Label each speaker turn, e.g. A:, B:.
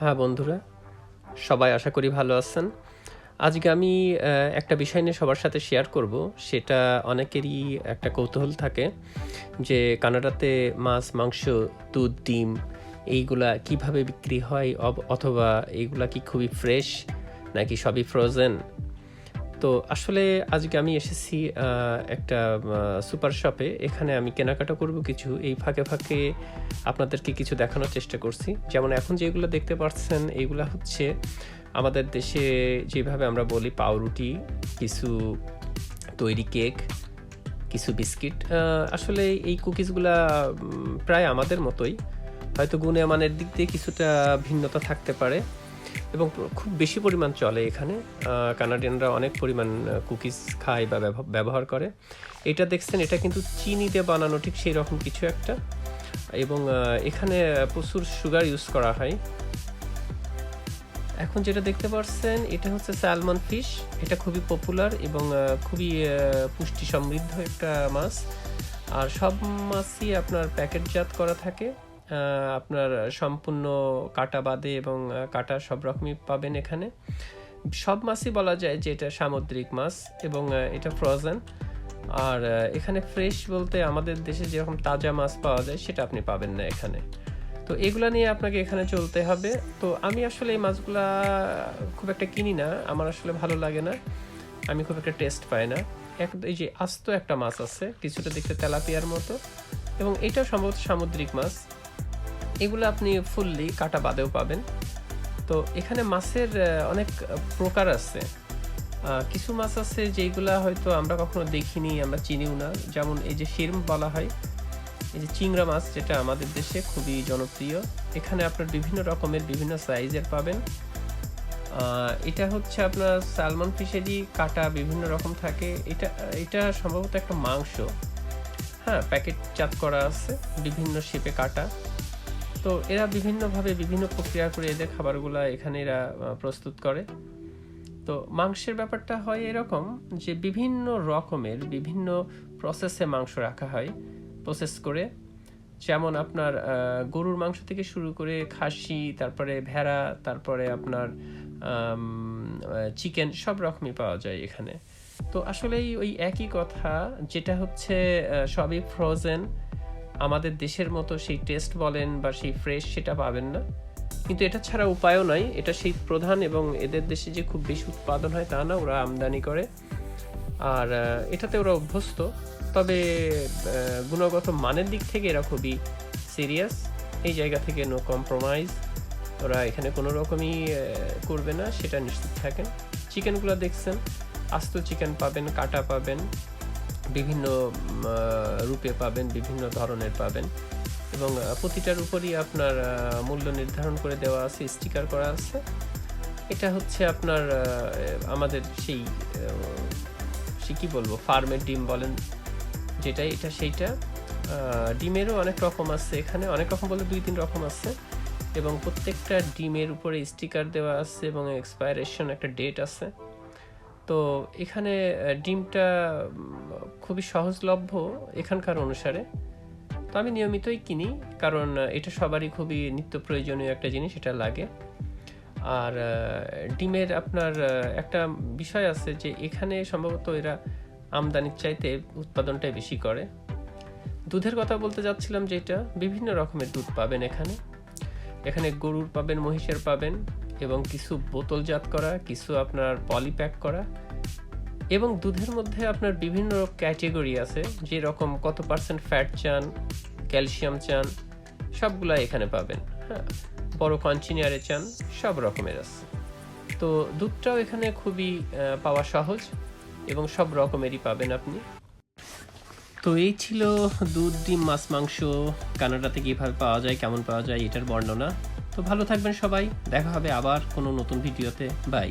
A: হ্যাঁ বন্ধুরা, সবাই আশা করি ভালো আছেন। আজকে আমি একটা বিষয় নিয়ে সবার সাথে শেয়ার করব। সেটা অনেকেরই একটা কৌতূহল থাকে যে কানাডাতে মাছ, মাংস, দুধ, ডিম এইগুলা কীভাবে বিক্রি হয় অথবা এইগুলা কি খুবই ফ্রেশ নাকি সবই ফ্রোজেন তো আসলে আজকে আমি এসেছি একটা সুপার শপে এখানে আমি কেনাকাটা করব কিছু। এই ফাঁকে ফাঁকে আপনাদেরকে কিছু দেখানোর চেষ্টা করছি। যেমন এখন যেগুলো দেখতে পাচ্ছেন এইগুলা হচ্ছে আমাদের দেশে যেভাবে আমরা বলি পাউরুটি, কিছু তৈরি কেক, কিছু বিস্কিট। আসলে এই কুকিজগুলা প্রায় আমাদের মতোই। হয়তো গুণে মানের দিক দিয়ে কিছুটা ভিন্নতা থাকতে পারে। এবং খুব বেশি পরিমাণ চলে এখানে। কানাডিয়ানরা অনেক পরিমাণ কুকিজ খায় বা ব্যবহার করে। এটা দেখছেন, এটা কিন্তু চিনি দিয়ে বানানো ঠিক সেই রকম কিছু একটা। এবং এখানে প্রচুর সুগার ইউজ করা হয়। এখন যেটা দেখতে পাচ্ছেন এটা হচ্ছে স্যালমন ফিশ এটা খুবই পপুলার এবং খুবই পুষ্টি সমৃদ্ধ একটা মাছ। আর সব মাছই আপনার প্যাকেটজাত করা থাকে। আপনার সম্পূর্ণ কাটা বাদে এবং কাটা সব রকমই পাবেন এখানে। সব মাছই বলা যায় যে এটা সামুদ্রিক মাছ এবং এটা ফ্রোজেন আর এখানে ফ্রেশ বলতে আমাদের দেশে যেরকম তাজা মাছ পাওয়া যায় সেটা আপনি পাবেন না এখানে। তো এগুলা নিয়ে আপনাকে এখানে চলতে হবে। তো আমি আসলে এই মাছগুলা খুব একটা কিনি না। আমার আসলে ভালো লাগে না। আমি খুব একটা টেস্ট পাই না। এক, এই যে আস্ত একটা মাছ আছে, কিছুটা দেখতে তেলাপিয়ার মতো। এবং এটা সম্ভবত সামুদ্রিক মাছ। এগুলো আপনি ফুললি কাটা বাদেও পাবেন। তো এখানে মাছের অনেক প্রকার আছে। কিছু মাছ আছে যেগুলা হয়তো আমরা কখনো দেখিনি, আমরা চিনিও না। যেমন এই যে শিরম বলা হয়, এই যে চিংড়া মাছ যেটা আমাদের দেশে খুবই জনপ্রিয়। এখানে আপনার বিভিন্ন রকমের, বিভিন্ন সাইজের পাবেন। এটা হচ্ছে আপনার স্যালমন ফিশেরই কাটা বিভিন্ন রকম থাকে। এটা এটা সম্ভবত একটা মাংস। হ্যাঁ প্যাকেট প্যাকেটজাত করা আছে, বিভিন্ন শেপে কাটা। তো এরা বিভিন্নভাবে বিভিন্ন প্রক্রিয়া করে এদের খাবারগুলা এখানে এরা প্রস্তুত করে। তো মাংসের ব্যাপারটা হয় এরকম যে বিভিন্ন রকমের বিভিন্ন প্রসেসে মাংস রাখা হয় প্রসেস করে। যেমন আপনার গরুর মাংস থেকে শুরু করে খাসি, তারপরে ভেড়া, তারপরে আপনার চিকেন সব রকমই পাওয়া যায় এখানে। তো আসলেই ওই একই কথা, যেটা হচ্ছে সবই ফ্রোজেন আমাদের দেশের মতো সেই টেস্ট বলেন বা সেই ফ্রেশ সেটা পাবেন না। কিন্তু এটা ছাড়া উপায়ও নাই। এটা সেই প্রধান এবং এদের দেশে যে খুব বেশি উৎপাদন হয় তা না, ওরা আমদানি করে। আর এটাতে ওরা অভ্যস্ত। তবে গুণগত মানের দিক থেকে এরা খুবই সিরিয়াস। এই জায়গা থেকে নো কম্প্রোমাইজ। ওরা এখানে কোনো রকমই করবে না, সেটা নিশ্চিত থাকেন। চিকেনগুলো দেখছেন। আস্ত চিকেন পাবেন, কাটা পাবেন। বিভিন্ন রূপে পাবেন, বিভিন্ন ধরনের পাবেন। এবং প্রতিটার উপরই আপনার মূল্য নির্ধারণ করে দেওয়া আছে, স্টিকার করা আছে। এটা হচ্ছে আপনার আমাদের সেই সে কী বলব, ফার্মের ডিম বলেন যেটা এটা সেইটা। ডিমেরও অনেক রকম আছে এখানে, অনেক রকম বলতে দুই, তিন রকম আছে। এবং প্রত্যেকটা ডিমের উপরে স্টিকার দেওয়া আছে এবং এক্সপায়ারেশন একটা ডেট আছে। তো এখানে ডিমটা খুবই সহজলভ্য এখানকার অনুসারে। তো আমি নিয়মিতই কিনি, কারণ এটা সবারই খুবই নিত্য প্রয়োজনীয় একটা জিনিস, এটা লাগে। আর ডিমের আপনার একটা বিষয় আছে যে, এখানে সম্ভবত এরা আমদানির চাইতে উৎপাদনটাই বেশি করে। দুধের কথা বলতে যাচ্ছিলাম যেটা বিভিন্ন রকমের দুধ পাবেন এখানে। এখানে গরুর পাবেন, মহিষের পাবেন এবং কিছু বোতলজাত করা, কিছু আপনার পলিপ্যাক করা এবং দুধের মধ্যে আপনার বিভিন্ন ক্যাটেগরি আছে, যেরকম কত পার্সেন্ট ফ্যাট চান, ক্যালসিয়াম চান, সবগুলা এখানে পাবেন। হ্যাঁ বড় কন্টিনিয়ারে চান, সব রকমের আছে। তো দুধটাও এখানে খুবই পাওয়া সহজ এবং সব রকমেরই পাবেন আপনি। তো এই ছিল দুধ, ডিম, মাছ, মাংস, কানাডাতে কীভাবে পাওয়া যায়, কেমন পাওয়া যায়, এটার বর্ণনা। তো ভালো থাকবেন সবাই। দেখা হবে আবার কোনো নতুন ভিডিওতে। বাই।